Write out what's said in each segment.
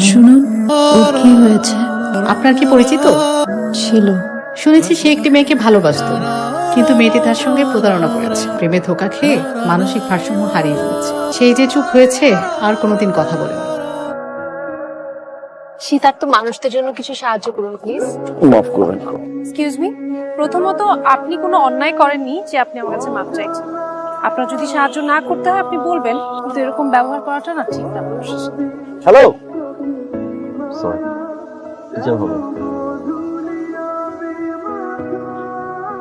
শুনুন ওর কি হয়েছে? আপনার কি পরিচিত? ছিল। শুনেছি সে একটি মেয়েকে ভালোবাসতো কিন্তু মেয়েটি তার সঙ্গে প্রতারণা করেছে। প্রেমে ধোকা খেয়ে মানসিক ভারসাম্য হারিয়ে ফেলেছে। সেই যে চুপ হয়েছে আর কোনোদিন কথা বলেনি। শীতার্থ মানুষদের জন্য কিছু সাহায্য করুন প্লিজ। মাফ করবেন। এক্সকিউজ মি প্রথমত আপনি কোনো অন্যায় করেননি যে আপনি আমার কাছে মাপ চাইছেন? আপনার যদি সাহায্য না করতে হয় আপনি বলবেন কিন্তু এরকম ব্যবহার করাটা না ঠিক না। হ্যালো? সরি। টিচার হবে।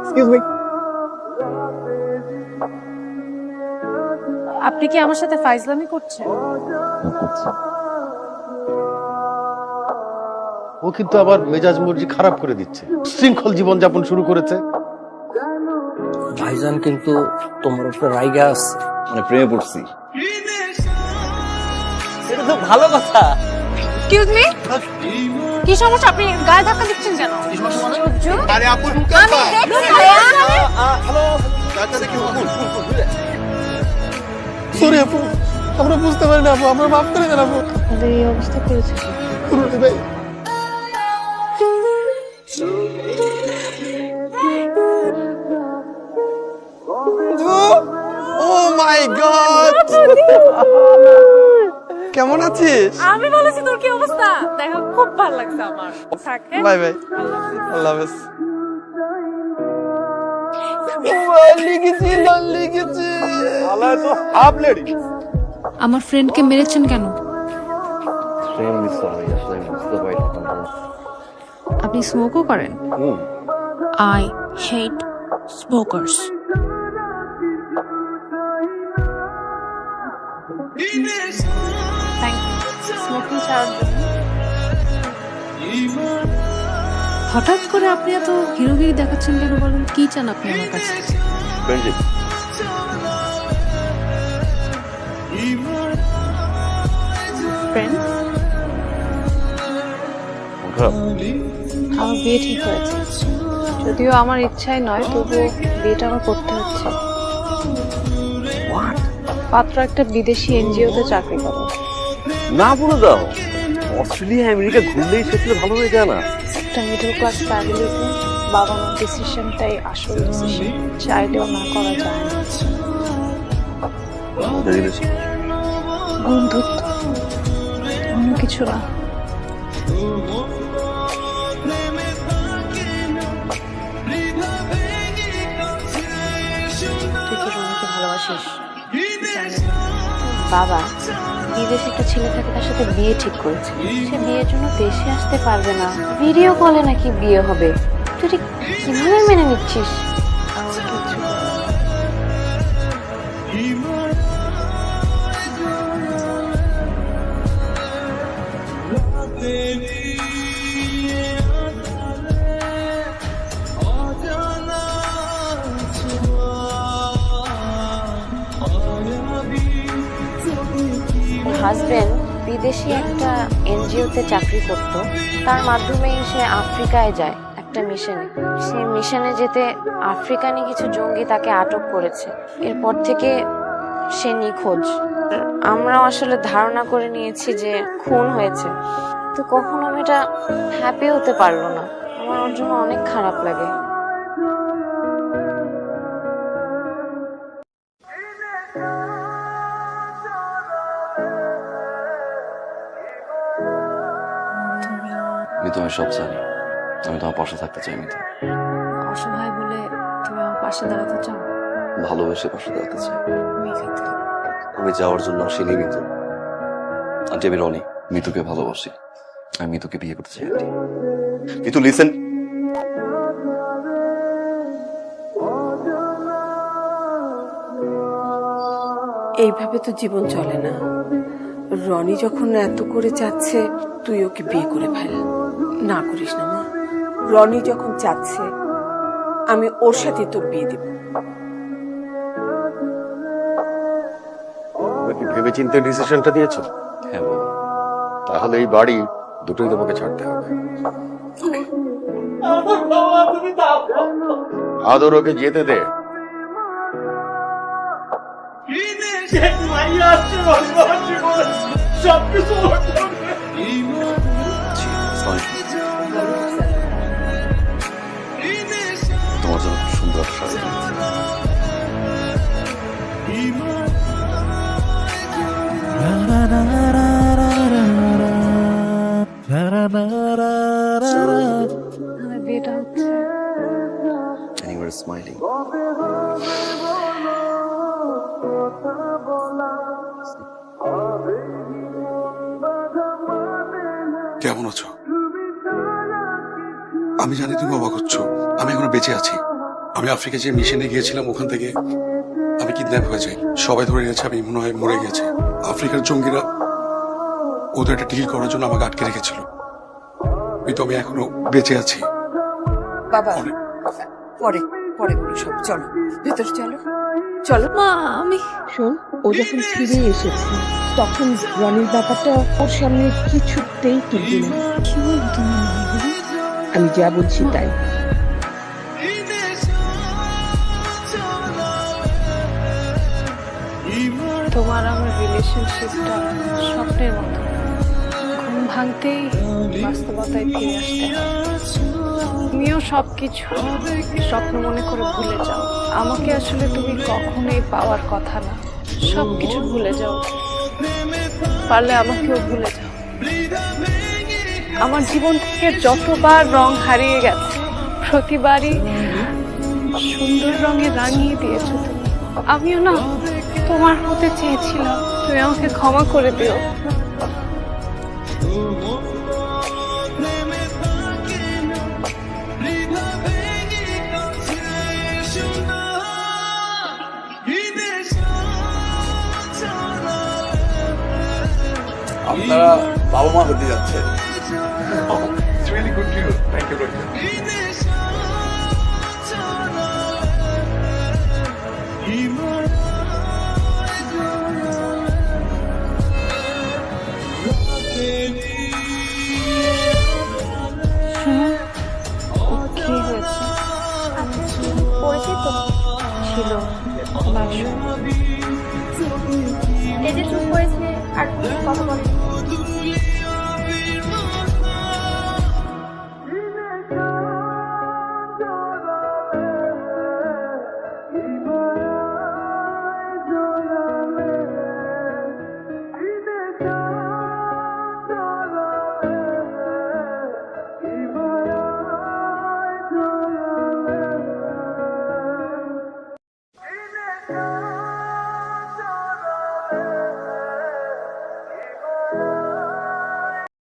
এক্সকিউজ মি আপনি কি আমার সাথে ফাইজলামি করছেন? ও কিন্তু আবার মেজাজ মর্জি খারাপ করে দিচ্ছে। শৃঙ্খল জীবন যাপন শুরু করেছে। ভাইজান কিন্তু তোমার উপরে রাইগা আছে। মানে প্রেমে পড়ছি। এটা তো ভালো কথা। এক্সকিউজ মি কি সমস্যা আপনি গায়ে ধাক্কা দিচ্ছেন কেন আরে আপু সরি আপু আমরা বুঝতে পারি না আপু আমরা মাফ করে দেন আপু এই অবস্থা করেছে কি? ভাই ও মাই গড কেমন আছিস? আমি বলেছি তোর কি অবস্থা? দেখো খুব ভালো লাগছে আমার। থাক হ্যাঁ? Bye bye. আল্লাহ হাফেজ। লিখেছি না লিখেছি। আল্লাহ তো হাফ লেডি আমার ফ্রেন্ডকে মেরেছেন কেন? আপনি স্মোকও করেন? I hate smokers thank you smoking ছাড়ার জন্য হঠাৎ করে আপনি এত হিরোগিরি দেখাচ্ছেন কেন বলেন? কি চান আপনি আমার কাছ? থেকে ফ্রেন্ডশিপ ফ্রেন্ড আমার বিয়ে ঠিক হয়েছে। যদিও আমার ইচ্ছাই নয় তবুও বিয়েটা আমার করতে হচ্ছে। পাত্র একটা বিদেশি এনজিওতে চাকরি করে। না বলে দাও। অস্ট্রেলিয়া, আমেরিকা ঘুরলেই সেগুলো ভালো হয়ে যায় না। একটা মিডল ক্লাস ফ্যামিলিতে বাবা মার ডিসিশনটাই আসল ডিসিশন চাইলেও না করা যায়। না বন্ধুত্ব অন্য কিছু না। তুই। বাবা বিদেশে একটা ছেলে থাকে, তার সাথে বিয়ে ঠিক করেছে। সে বিয়ের জন্য দেশে আসতে পারবে না। ভিডিও কলে নাকি বিয়ে হবে। তুই ঠিক কীভাবে মেনে নিচ্ছিস? হাজবেন্ড বিদেশি একটা এনজিওতে চাকরি করত, তার মাধ্যমেই সে আফ্রিকায় যায়, একটা মিশনে সে মিশনে যেতে আফ্রিকানি কিছু জঙ্গি তাকে আটক করেছে। এরপর থেকে সে নিখোঁজ। আমরাও আসলে ধারণা করে নিয়েছি যে খুন হয়েছে। তো কখনো আমি এটা হ্যাপি হতে পারল না। আমার ওর জন্য অনেক খারাপ লাগে। তোমার সব জানি। আমি তোমার পাশে থাকতে চাই মিতা। অসহায় বলে তুমি আমার পাশে দাঁড়াতে চাও? ভালোবেসে পাশে থাকতে চাই। আমি যাওয়ার জন্য আসিনি মিতু। আন্টি আমি রনি। মিতুকে ভালোবাসি। আমি মিতুকে বিয়ে করতে চাই আন্টি। মিতু লিসেন এইভাবে তো জীবন চলে না। রনি যখন এত করে চাচ্ছে তুই ওকে বিয়ে করে ফেল। না করিস না মা। রনি যখন চাচ্ছে আমি ওর সাথে তোর বিয়ে দেব। ভেবে চিন্তে ডিসিশনটা দিয়েছ? হ্যাঁ বাবা। তাহলে এই বাড়ি দুটোই তোমাকে ছাড়তে হবে। আদর ওকে যেতে দে। সবকিছু। তোমার জন্য সুন্দর শাড়ি আমার বিয়েটা কেমন আছো? আমি জানি তুমি অবাক হচ্ছ। আমি এখনও বেঁচে আছি। আমি আফ্রিকা যে মিশনে গিয়েছিলাম ওখান থেকে আমি কিডন্যাপ হয়ে যাই। সবাই ধরে নিয়েছে আমি মনে হয় মরে গেছে আফ্রিকার জঙ্গিরা ওদের একটা ডিল করার জন্য আমাকে আটকে রেখেছিল। কিন্তু আমি এখনও বেঁচে আছি। বাবা পরে। পরে বলো সব চলো। ভেতর চলো। চলো। মা আমি শোন ও যখন ফিরে এসেছে তখন রনির ব্যাপারটা ওর সামনে কিছুতেই তুলবি না। কি বলব তুমি আমি যা বলছি তাই। তোমার আমার রিলেশনশিপটা স্বপ্নের মতো ঘুম ভাঙতেই বাস্তবতায় ফিরে আসতে তুমিও সবকিছু স্বপ্ন মনে করে ভুলে যাও। আমাকে আসলে তুমি কখনোই পাওয়ার কথা না। সবকিছু ভুলে যাও। পারলে আমাকেও ভুলে যাও। আমার জীবন থেকে যতবার রং হারিয়ে গেছে, প্রতিবারই সুন্দর রঙে রাঙিয়ে দিয়েছ তুমি। আমিও না তোমার হতে চেয়েছিলাম। তুমি আমাকে ক্ষমা করে দিও। আপনারা বাবা মা হতে যাচ্ছেন। ছিল। এই যে চুপ করেছে। আর কত বলে।